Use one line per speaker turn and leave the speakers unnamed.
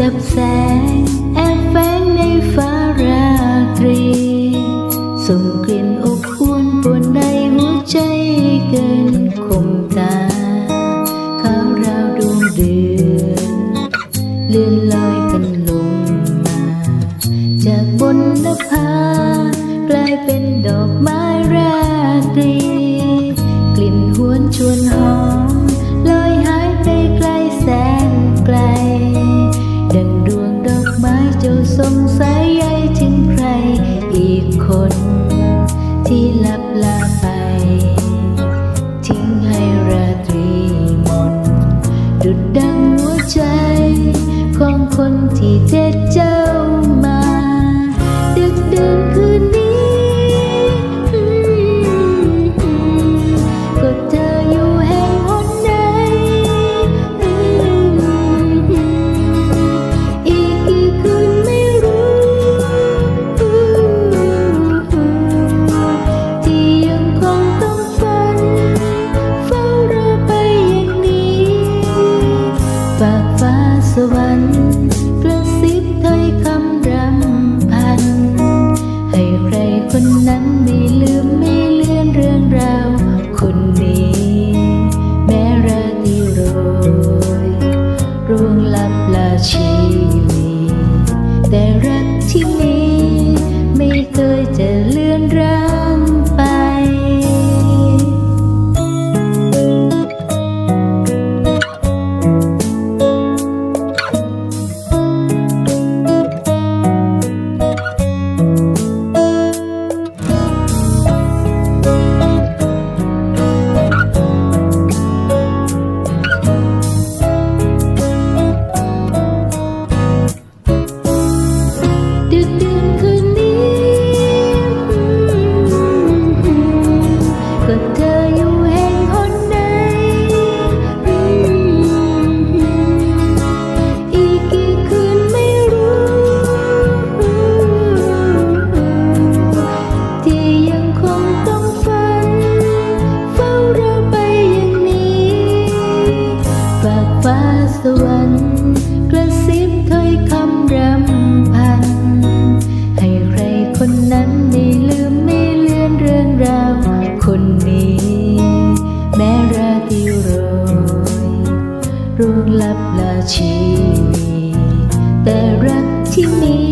ดับแสง ที่ลับลาไป ทิ้งให้ราตรีมด ดุดดังหัวใจ ของคนที่เด็ดเจ้ามา ดึกดื่นคืนนี้ There รู้ลับลาชีวิแต่รักที่มี